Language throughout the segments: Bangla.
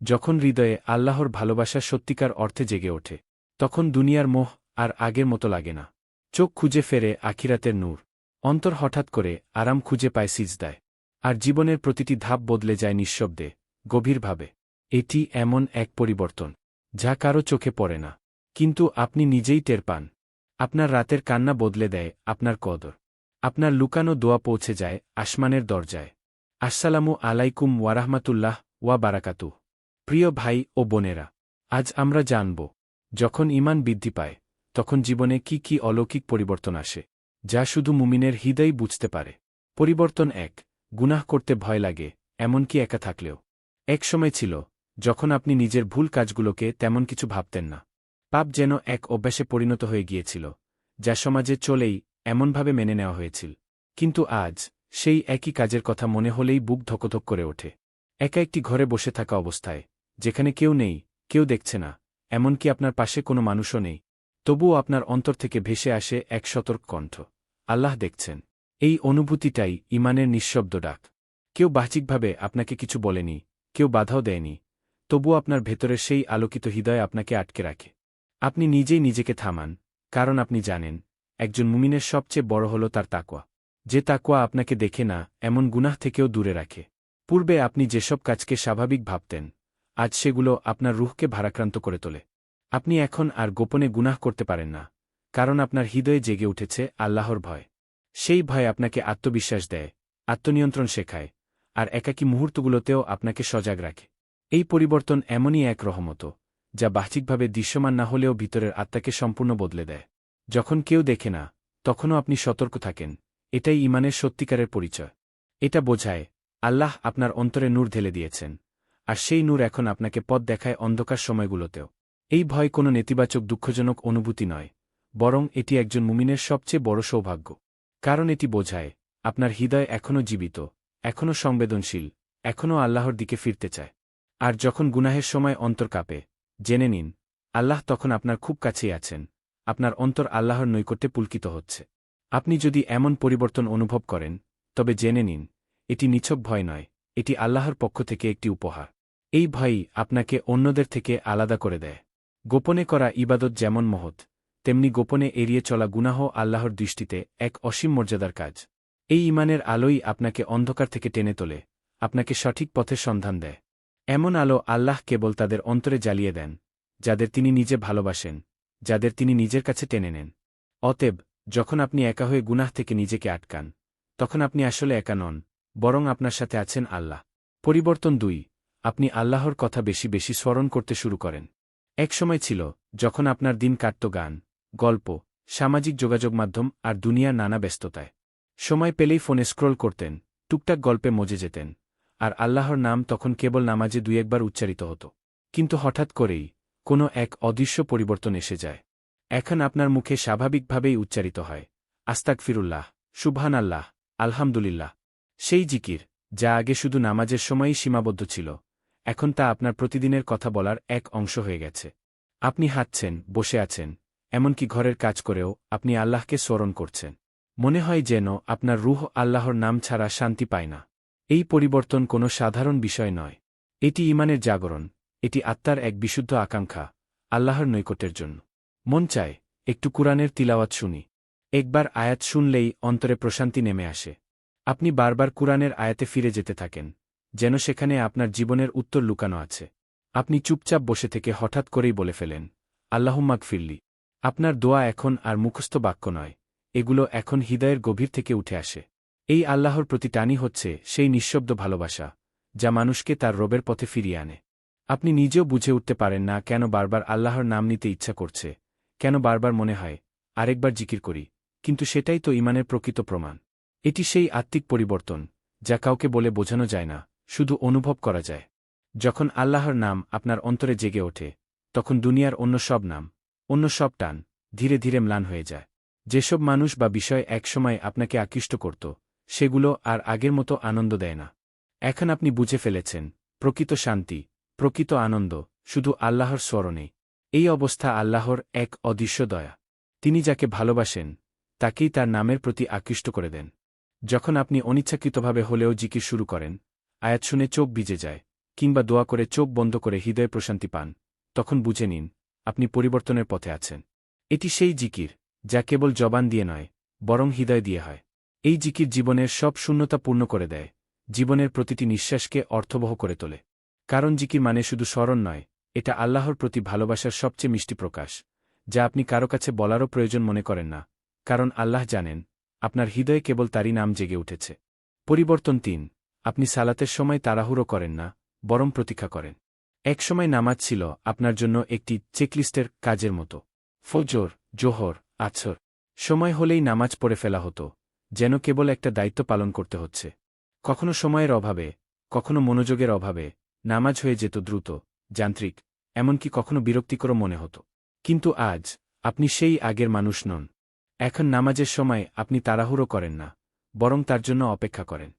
যখন হৃদয়ে আল্লাহর ভালোবাসা সত্যিকার অর্থে জেগে ওঠে, তখন দুনিয়ার মোহ আর আগের মতো লাগে না। চোখ খুঁজে ফেরে আখিরাতের নূর। অন্তর হঠাৎ করে আরাম খুঁজে পায় সিজদায়। আর জীবনের প্রতিটি ধাপ বদলে যায় নিঃশব্দে, গভীরভাবে। এটি এমন এক পরিবর্তন, যা কারও চোখে পড়ে না। কিন্তু আপনি নিজেই টের পান। আপনার রাতের কান্না বদলে দেয় আপনার কদর। আপনার লুকানো দোয়া পৌঁছে যায় আসমানের দরজায়। আসসালামু আলাইকুম ওয়ারাহমাতুল্লাহ ওয়া বারাকাতু প্রিয় ভাই ও বোনেরা, আজ আমরা জানব, যখন ইমান বৃদ্ধি পায়, তখন জীবনে কি কি অলৌকিক পরিবর্তন আসে, যা শুধু মুমিনের হৃদয় বুঝতে পারে। পরিবর্তন এক, গুনাহ করতে ভয় লাগে, এমনকি একা থাকলেও। এক সময় ছিল, যখন আপনি নিজের ভুল কাজগুলোকে তেমন কিছু ভাবতেন না। পাপ যেন এক অভ্যাসে পরিণত হয়ে গিয়েছিল, যা সমাজে চলেই এমনভাবে মেনে নেওয়া হয়েছিল। কিন্তু আজ, সেই একই কাজের কথা মনে হলেই বুক ধকধক করে ওঠে। একা একটি ঘরে বসে থাকা অবস্থায় যেখানে কেউ নেই, কেউ দেখছে না, এমনকি আপনার পাশে কোনো মানুষও নেই। তবুও আপনার অন্তর থেকে ভেসে আসে এক সতর্ক কণ্ঠ। আল্লাহ দেখছেন। এই অনুভূতিটাই ইমানের নিঃশব্দ ডাক। কেউ বাহ্যিকভাবে আপনাকে কিছু বলেনি, কেউ বাধাও দেয়নি। তবু আপনার ভেতরের সেই আলোকিত হৃদয় আপনাকে আটকে রাখে। আপনি নিজেই নিজেকে থামান, কারণ আপনি জানেন, একজন মুমিনের সবচেয়ে বড় হল তার তাকোয়া যে তাকোয়া আপনাকে দেখে না, এমন গুনাহ থেকেও দূরে রাখে। পূর্বে আপনি যেসব কাজকে স্বাভাবিক ভাবতেন আজ সেগুলো আপনার রুহকে ভারাক্রান্ত করে তোলে। আপনি এখন আর গোপনে গুনাহ করতে পারেন না, কারণ আপনার হৃদয়ে জেগে উঠেছে আল্লাহর ভয়। সেই ভয় আপনাকে আত্মবিশ্বাস দেয়, আত্মনিয়ন্ত্রণ শেখায়, আর একাকী মুহূর্তগুলোতেও আপনাকে সজাগ রাখে। এই পরিবর্তন এমনই এক রহমত, যা বাহ্যিকভাবে দৃশ্যমান না হলেও ভিতরের আত্মাকে সম্পূর্ণ বদলে দেয়। যখন কেউ দেখে না, তখনও আপনি সতর্ক থাকেন, এটাই ইমানের সত্যিকারের পরিচয়। এটা বোঝায়, আল্লাহ আপনার অন্তরে নূর ঢেলে দিয়েছেন। আর সেই নূর এখন আপনাকে পথ দেখায় অন্ধকার সময়গুলোতেও। এই ভয় কোনো নেতিবাচক দুঃখজনক অনুভূতি নয়, বরং এটি একজন মুমিনের সবচেয়ে বড় সৌভাগ্য। কারণ এটি বোঝায়, আপনার হৃদয় এখনও জীবিত, এখনও সংবেদনশীল, এখনও আল্লাহর দিকে ফিরতে চায়। আর যখন গুনাহের সময় অন্তর কাঁপে, জেনে নিন, আল্লাহ তখন আপনার খুব কাছেই আছেন, আপনার অন্তর আল্লাহর নৈকট্যে পুলকিত হচ্ছে। আপনি যদি এমন পরিবর্তন অনুভব করেন, তবে জেনে নিন, এটি নিছক ভয় নয়, এটি আল্লাহর পক্ষ থেকে একটি উপহার। এই ভয়ই আপনাকে অন্যদের থেকে আলাদা করে দেয়। গোপনে করা ইবাদত যেমন মহৎ, তেমনি গোপনে এড়িয়ে চলা গুনাহ আল্লাহর দৃষ্টিতে এক অসীম মর্যাদার কাজ। এই ইমানের আলোই আপনাকে অন্ধকার থেকে টেনে তোলে, আপনাকে সঠিক পথের সন্ধান দেয়। এমন আলো আল্লাহ কেবল তাদের অন্তরে জ্বালিয়ে দেন, যাদের তিনি নিজে ভালোবাসেন, যাদের তিনি নিজের কাছে টেনে নেন। অতএব, যখন আপনি একা হয়ে গুনাহ থেকে নিজেকে আটকান, তখন আপনি আসলে একা নন, বরং আপনার সাথে আছেন আল্লাহ। পরিবর্তন দুই আপনি আল্লাহর কথা বেশি বেশি স্মরণ করতে শুরু করেন। এক সময় ছিল, যখন আপনার দিন কাটত গান, গল্প, সামাজিক যোগাযোগ মাধ্যম আর দুনিয়ার নানা ব্যস্ততায়। সময় পেলেই ফোনে স্ক্রোল করতেন, টুকটাক গল্পে মজে যেতেন, আর আল্লাহর নাম তখন কেবল নামাজে দুই একবার উচ্চারিত হতো। কিন্তু হঠাৎ করেই, কোনো এক অদৃশ্য পরিবর্তন এসে যায়। এখন আপনার মুখে স্বাভাবিকভাবেই উচ্চারিত হয় আস্তাক ফিরুল্লাহ সুবহান আল্লাহ আলহামদুলিল্লাহ। সেই জিকির, যা আগে শুধু নামাজের সময়ই সীমাবদ্ধ ছিল এখন তা আপনার প্রতিদিনের কথা বলার এক অংশ হয়ে গেছে। আপনি হাঁটছেন, বসে আছেন, এমনকি ঘরের কাজ করেও আপনি আল্লাহকে স্মরণ করছেন। মনে হয় যেন আপনার রুহ আল্লাহর নাম ছাড়া শান্তি পায় না। এই পরিবর্তন কোনো সাধারণ বিষয় নয়। এটি ইমানের জাগরণ, এটি আত্মার এক বিশুদ্ধ আকাঙ্ক্ষা, আল্লাহর নৈকটের জন্য। মন চায়, একটু কুরআনের তিলাওয়াত শুনি। একবার আয়াত শুনলেই অন্তরে প্রশান্তি নেমে আসে। আপনি বারবার কুরআনের আয়াতে ফিরে যেতে থাকেন। যেন সেখানে আপনার জীবনের উত্তর লুকানো আছে। আপনি চুপচাপ বসে থেকে হঠাৎ করেই বলে ফেলেন আল্লাহুম্মাক ফিরলি আপনার দোয়া এখন আর মুখস্থ বাক্য নয়, এগুলো এখন হৃদয়ের গভীর থেকে উঠে আসে। এই আল্লাহর প্রতি টানি হচ্ছে সেই নিঃশব্দ ভালোবাসা, যা মানুষকে তার রবের পথে ফিরিয়ে আনে। আপনি নিজেও বুঝে উঠতে পারেন না কেন বারবার আল্লাহর নাম নিতে ইচ্ছা করছে, কেন বারবার মনে হয়, আরেকবার জিকির করি। কিন্তু সেটাই তো ইমানের প্রকৃত প্রমাণ। এটি সেই আত্মিক পরিবর্তন, যা কাউকে বলে বোঝানো যায় না শুধু অনুভব করা যায়। যখন আল্লাহর নাম আপনার অন্তরে জেগে ওঠে, তখন দুনিয়ার অন্য সব নাম, অন্য সব টান ধীরে ধীরে ম্লান হয়ে যায়। যেসব মানুষ বা বিষয় একসময় আপনাকে আকৃষ্ট করত, সেগুলো আর আগের মতো আনন্দ দেয় না। এখন আপনি বুঝে ফেলেছেন, প্রকৃত শান্তি, প্রকৃত আনন্দ শুধু আল্লাহর স্মরণে। এই অবস্থা আল্লাহর এক অদৃশ্য দয়া। তিনি যাকে ভালোবাসেন, তাকেই তার নামের প্রতি আকৃষ্ট করে দেন। যখন আপনি অনিচ্ছাকৃতভাবে হলেও জিকির শুরু করেন আয়াত শুনে চোখ ভিজে যায়, কিংবা দোয়া করে চোখ বন্ধ করে হৃদয়ে প্রশান্তি পান, তখন বুঝে নিন, আপনি পরিবর্তনের পথে আছেন। এটি সেই জিকির, যা কেবল জবান দিয়ে নয়, বরং হৃদয় দিয়ে হয়। এই জিকির জীবনের সব শূন্যতা পূর্ণ করে দেয়, জীবনের প্রতিটি নিঃশ্বাসকে অর্থবহ করে তোলে। কারণ জিকির মানে শুধু স্মরণ নয়, এটা আল্লাহর প্রতি ভালোবাসার সবচেয়ে মিষ্টি প্রকাশ, যা আপনি কারও কাছে বলারও প্রয়োজন মনে করেন না, কারণ আল্লাহ জানেন, আপনার হৃদয়ে কেবল তারই নাম জেগে উঠেছে। পরিবর্তন তিন আপনি সালাতের সময় তাড়াহুড়ো করেন না, বরং প্রতীক্ষা করেন। এক সময় নামাজ ছিল আপনার জন্য একটি চেকলিস্টের কাজের মতো। ফজর, জোহর, আছর সময় হলেই নামাজ পড়ে ফেলা হতো, যেন কেবল একটা দায়িত্ব পালন করতে হচ্ছে। কখনো সময়ের অভাবে, কখনো মনোযোগের অভাবে নামাজ হয়ে যেত দ্রুত, যান্ত্রিক, এমনকি কখনো বিরক্তিকর মনে হতো। কিন্তু আজ আপনি সেই আগের মানুষ নন। এখন নামাজের সময় আপনি তাড়াহুড়ো করেন না, বরং তার জন্য অপেক্ষা করেন।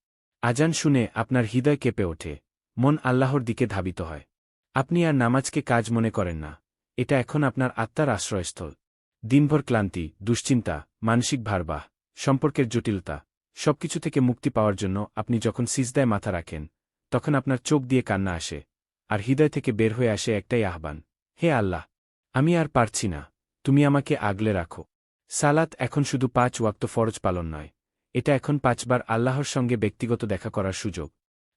আজান শুনে আপনার হৃদয় কেঁপে ওঠে, মন আল্লাহর দিকে ধাবিত হয়। আপনি আর নামাজকে কাজ মনে করেন না, এটা এখন আপনার আত্মার আশ্রয়স্থল। দিনভর ক্লান্তি, দুশ্চিন্তা, মানসিক ভারবাহ সম্পর্কের জটিলতা, সবকিছু থেকে মুক্তি পাওয়ার জন্য আপনি যখন সিজদায় মাথা রাখেন, তখন আপনার চোখ দিয়ে কান্না আসে, আর হৃদয় থেকে বের হয়ে আসে একটাই আহ্বান, হে আল্লাহ, আমি আর পারছি না, তুমি আমাকে আগলে রাখো। সালাত এখন শুধু পাঁচ ওয়াক্ত ফরজ পালন নয় এটা এখন পাঁচবার আল্লাহর সঙ্গে ব্যক্তিগত দেখা করার সুযোগ।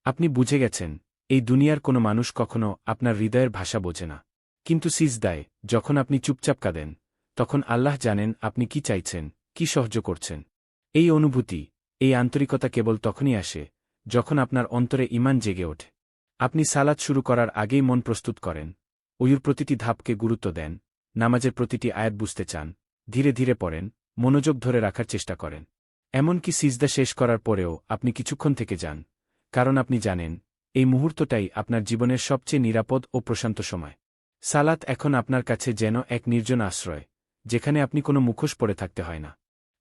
আপনি বুঝে গেছেন, এই দুনিয়ার কোনো মানুষ কখনো আপনার হৃদয়ের ভাষা বোঝে না। কিন্তু সিজদায়, যখন আপনি চুপচাপ কাঁদেন, তখন আল্লাহ জানেন আপনি কি চাইছেন, কি সহ্য করছেন। এই অনুভূতি, এই আন্তরিকতা কেবল তখনই আসে, যখন আপনার অন্তরে ইমান জেগে ওঠে। আপনি সালাদ শুরু করার আগেই মন প্রস্তুত করেন। ওয়ুর প্রতিটি ধাপকে গুরুত্ব দেন, নামাজের প্রতিটি আয়াত বুঝতে চান, ধীরে ধীরে পড়েন, মনোযোগ ধরে রাখার চেষ্টা করেন। এমনকি সিজদা শেষ করার পরেও আপনি কিছুক্ষণ থেকে যান, কারণ আপনি জানেন, এই মুহূর্তটাই আপনার জীবনের সবচেয়ে নিরাপদ ও প্রশান্ত সময়। সালাত এখন আপনার কাছে যেন এক নির্জন আশ্রয়, যেখানে আপনি কোনো মুখোশ পড়ে থাকতে হয় না।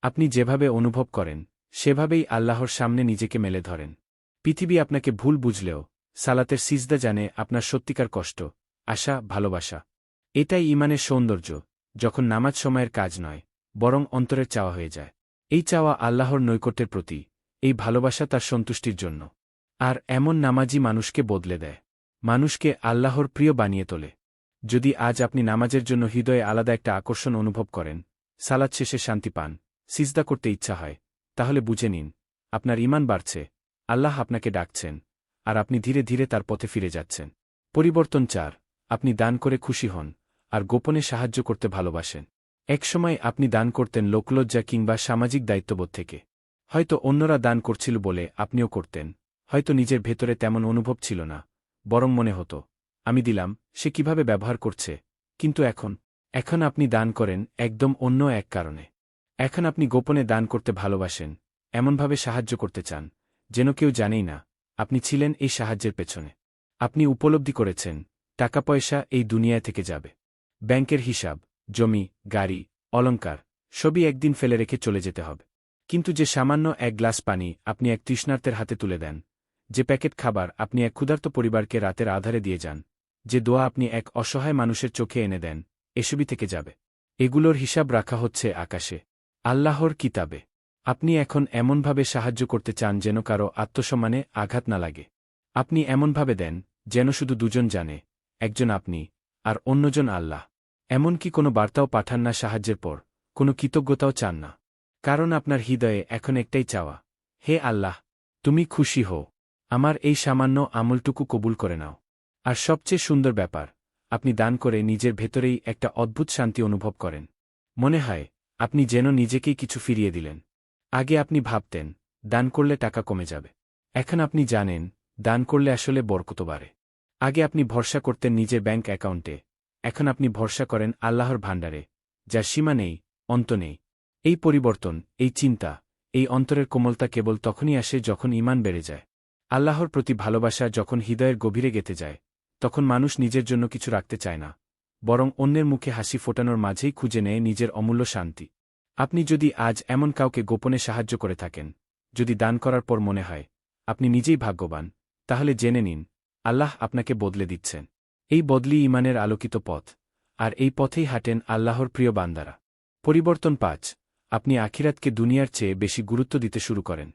আপনি যেভাবে অনুভব করেন, সেভাবেই আল্লাহর সামনে নিজেকে মেলে ধরেন। পৃথিবী আপনাকে ভুল বুঝলেও সালাতের সিজদা জানে আপনার সত্যিকার কষ্ট, আশা, ভালোবাসা। এটাই ইমানের সৌন্দর্য, যখন নামাজ সময়ের কাজ নয়, বরং অন্তরের চাওয়া হয়ে যায়। এই চাওয়া আল্লাহর নৈকট্যের প্রতি, এই ভালোবাসা তার সন্তুষ্টির জন্য। আর এমন নামাজি মানুষকে বদলে দেয়। মানুষকে আল্লাহর প্রিয় বানিয়ে তোলে। যদি আজ আপনি নামাজের জন্য হৃদয়ে আলাদা একটা আকর্ষণ অনুভব করেন সালাদ শেষে শান্তি পান, সিজদা করতে ইচ্ছা হয়, তাহলে বুঝে নিন, আপনার ইমান বাড়ছে, আল্লাহ আপনাকে ডাকছেন, আর আপনি ধীরে ধীরে তার পথে ফিরে যাচ্ছেন। পরিবর্তন চার, আপনি দান করে খুশি হন, আর গোপনে সাহায্য করতে ভালোবাসেন। একসময় আপনি দান করতেন লোকলজ্জা কিংবা সামাজিক দায়িত্ববোধ থেকে। হয়তো অন্যরা দান করছিল বলে আপনিও করতেন। হয়তো নিজের ভেতরে তেমন অনুভব ছিল না। বরং মনে হতো, আমি দিলাম, সে কীভাবে ব্যবহার করছে? কিন্তু এখন এখন আপনি দান করেন একদম অন্য এক কারণে। এখন আপনি গোপনে দান করতে ভালোবাসেন, এমনভাবে সাহায্য করতে চান, যেন কেউ জানেই না, আপনি ছিলেন এই সাহায্যের পেছনে। আপনি উপলব্ধি করেছেন, টাকা পয়সা এই দুনিয়ায় থেকে যাবে। ব্যাংকের হিসাব জমি, গাড়ি অলঙ্কার সবই একদিন ফেলে রেখে চলে যেতে হবে। কিন্তু যে সামান্য এক গ্লাস পানি আপনি এক তৃষ্ণার্তের হাতে তুলে দেন, যে প্যাকেট খাবার আপনি এক ক্ষুধার্ত পরিবারকে রাতের আধারে দিয়ে যান, যে দোয়া আপনি এক অসহায় মানুষের চোখে এনে দেন, এসবই থেকে যাবে। এগুলোর হিসাব রাখা হচ্ছে আকাশে, আল্লাহর কিতাবে। আপনি এখন এমনভাবে সাহায্য করতে চান যেন কারও আত্মসম্মানে আঘাত না লাগে। আপনি এমনভাবে দেন যেন শুধু দুজন জানে, একজন আপনি, আর অন্যজন আল্লাহ। এমনকি কোনো বার্তাও পাঠান না সাহায্যের পর, কোনো কৃতজ্ঞতাও চান না। কারণ আপনার হৃদয়ে এখন একটাই চাওয়া, হে আল্লাহ, তুমি খুশি হও, আমার এই সামান্য আমলটুকু কবুল করে নাও। আর সবচেয়ে সুন্দর ব্যাপার, আপনি দান করে নিজের ভেতরেই একটা অদ্ভুত শান্তি অনুভব করেন। মনে হয়, আপনি যেন নিজেকেই কিছু ফিরিয়ে দিলেন। আগে আপনি ভাবতেন, দান করলে টাকা কমে যাবে। এখন আপনি জানেন, দান করলে আসলে বরকত বাড়ে। আগে আপনি ভরসা করতেন নিজের ব্যাঙ্ক অ্যাকাউন্টে এখন আপনি ভরসা করেন আল্লাহর ভাণ্ডারে, যার সীমা নেই, অন্ত নেই। এই পরিবর্তন, এই চিন্তা, এই অন্তরের কোমলতা কেবল তখনই আসে যখন ইমান বেড়ে যায়। আল্লাহর প্রতি ভালোবাসা যখন হৃদয়ের গভীরে গেতে যায়, তখন মানুষ নিজের জন্য কিছু রাখতে চায় না, বরং অন্যের মুখে হাসি ফোটানোর মাঝেই খুঁজে নেয় নিজের অমূল্য শান্তি। আপনি যদি আজ এমন কাউকে গোপনে সাহায্য করে থাকেন, যদি দান করার পর মনে হয়, আপনি নিজেই ভাগ্যবান, তাহলে জেনে নিন, আল্লাহ আপনাকে বদলে দিচ্ছেন। এই বদলি ইমানের আলোকিত পথ, আর এই পথেই হাঁটেন আল্লাহর প্রিয় বান্দারা। পরিবর্তন পাঁচ, আপনি আখিরাতকে দুনিয়ার চেয়ে বেশি গুরুত্ব দিতে শুরু করেন।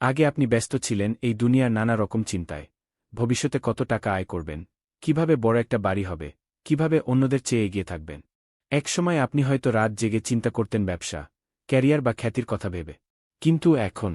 আগে আপনি ব্যস্ত ছিলেন এই দুনিয়ার নানা রকম চিন্তায়। ভবিষ্যতে কত টাকা আয় করবেন? কীভাবে বড় একটা বাড়ি হবে? কীভাবে অন্যদের চেয়ে এগিয়ে থাকবেন? একসময় আপনি হয়তো রাত জেগে চিন্তা করতেন ব্যবসা, ক্যারিয়ার বা খ্যাতির কথা ভেবে। কিন্তু এখন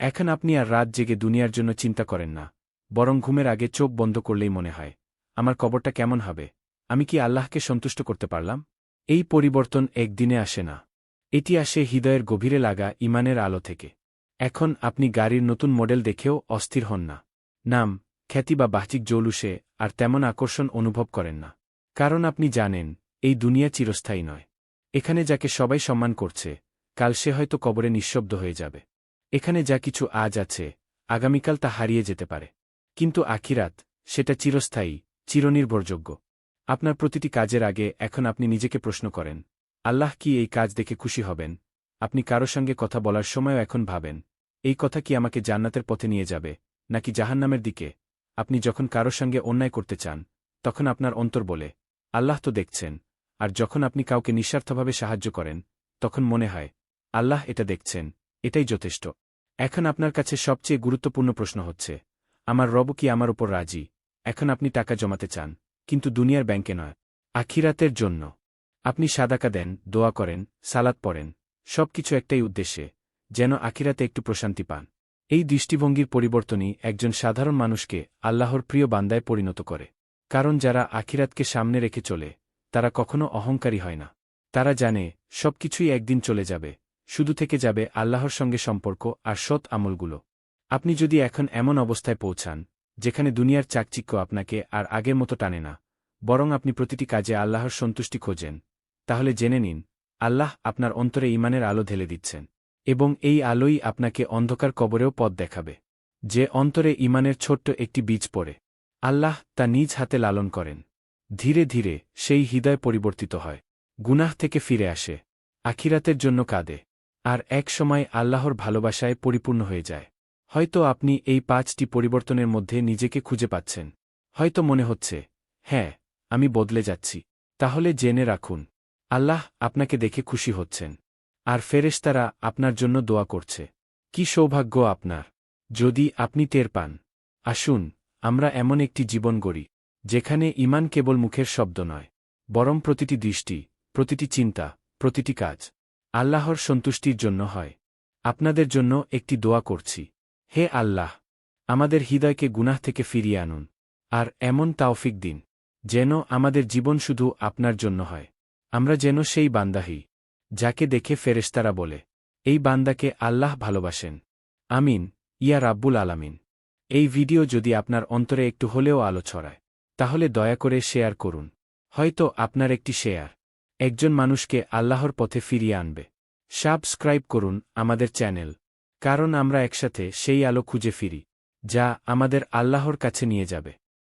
এখন আপনি আর রাত জেগে দুনিয়ার জন্য চিন্তা করেন না, বরং ঘুমের আগে চোখ বন্ধ করলেই মনে হয়। আমার কবরটা কেমন হবে? আমি কি আল্লাহকে সন্তুষ্ট করতে পারলাম? এই পরিবর্তন একদিনে আসে না। এটি আসে হৃদয়ের গভীরে লাগা ইমানের আলো থেকে। এখন আপনি গাড়ির নতুন মডেল দেখেও অস্থির হন না। নাম, খ্যাতি বা বাহ্যিক জৌলুসে আর তেমন আকর্ষণ অনুভব করেন না। কারণ আপনি জানেন, এই দুনিয়া চিরস্থায়ী নয়। এখানে যাকে সবাই সম্মান করছে, কাল সে হয়তো কবরে নিঃশব্দ হয়ে যাবে। এখানে যা কিছু আজ আছে, আগামীকাল তা হারিয়ে যেতে পারে। কিন্তু আখিরাত, সেটা চিরস্থায়ী চিরনির্ভরযোগ্য। আপনার প্রতিটি কাজের আগে এখন আপনি নিজেকে প্রশ্ন করেন, আল্লাহ কি এই কাজ দেখে খুশি হবেন? আপনি কারও সঙ্গে কথা বলার সময়ও এখন ভাবেন। এই কথা কি আমাকে জান্নাতের পথে নিয়ে যাবে, নাকি জাহান্নামের দিকে? আপনি যখন কারও সঙ্গে অন্যায় করতে চান, তখন আপনার অন্তর বলে, আল্লাহ তো দেখছেন। আর যখন আপনি কাউকে নিঃস্বার্থভাবে সাহায্য করেন, তখন মনে হয়, আল্লাহ এটা দেখছেন, এটাই যথেষ্ট। এখন আপনার কাছে সবচেয়ে গুরুত্বপূর্ণ প্রশ্ন হচ্ছে, আমার রব কি আমার উপর রাজি? এখন আপনি টাকা জমাতে চান, কিন্তু দুনিয়ার ব্যাংকে নয়। আখিরাতের জন্য। আপনি সাদাকা দেন, দোয়া করেন সালাদ পড়েন, সবকিছু একটাই উদ্দেশ্যে, যেন আখিরাতে একটু প্রশান্তি পান। এই দৃষ্টিভঙ্গির পরিবর্তনই একজন সাধারণ মানুষকে আল্লাহর প্রিয় বান্দায় পরিণত করে। কারণ যারা আখিরাতকে সামনে রেখে চলে, তারা কখনো অহংকারী হয় না। তারা জানে, সবকিছুই একদিন চলে যাবে, শুধু থেকে যাবে আল্লাহর সঙ্গে সম্পর্ক আর সৎ আমলগুলো। আপনি যদি এখন এমন অবস্থায় পৌঁছান যেখানে দুনিয়ার চাকচিক্য আপনাকে আর আগের মতো টানে না, বরং আপনি প্রতিটি কাজে আল্লাহর সন্তুষ্টি খোঁজেন। তাহলে জেনে নিন, আল্লাহ আপনার অন্তরে ইমানের আলো ঢেলে দিচ্ছেন, এবং এই আলোই আপনাকে অন্ধকার কবরেও পথ দেখাবে, যে অন্তরে ইমানের ছোট্ট একটি বীজ পড়ে। আল্লাহ তা নিজ হাতে লালন করেন। ধীরে ধীরে সেই হৃদয় পরিবর্তিত হয়, গুনাহ থেকে ফিরে আসে, আখিরাতের জন্য কাঁদে, আর এক সময় আল্লাহর ভালোবাসায় পরিপূর্ণ হয়ে যায়। হয়তো আপনি এই পাঁচটি পরিবর্তনের মধ্যে নিজেকে খুঁজে পাচ্ছেন। হয়তো মনে হচ্ছে হ্যাঁ আমি বদলে যাচ্ছি। তাহলে জেনে রাখুন, আল্লাহ আপনাকে দেখে খুশি হচ্ছেন। আর ফেরেশতারা আপনার জন্য দোয়া করছে। কি সৌভাগ্য আপনার। যদি আপনি টের পান, আসুন, আমরা এমন একটি জীবন গড়ি, যেখানে ইমান কেবল মুখের শব্দ নয়, বরং প্রতিটি দৃষ্টি, প্রতিটি চিন্তা, প্রতিটি কাজ আল্লাহর সন্তুষ্টির জন্য হয়। আপনাদের জন্য একটি দোয়া করছি। হে আল্লাহ, আমাদের হৃদয়কে গুনাহ থেকে ফিরিয়ে আনুন, আর এমন তাওফিক দিন, যেন আমাদের জীবন শুধু আপনার জন্য হয়। আমরা যেন সেই বান্দাহি যাকে দেখে ফেরেশতারা বলে, এই বান্দাকে আল্লাহ ভালোবাসেন। আমিন, ইয়া রাব্বুল আলামিন। এই ভিডিও যদি আপনার অন্তরে একটু হলেও আলো ছড়ায়, তাহলে দয়া করে শেয়ার করুন। হয়তো আপনার একটি শেয়ার, একজন মানুষকে আল্লাহর পথে ফিরিয়ে আনবে। সাবস্ক্রাইব করুন আমাদের চ্যানেল কারণ আমরা একসাথে সেই আলো খুঁজে ফিরি যা আমাদের আল্লাহর কাছে নিয়ে যাবে।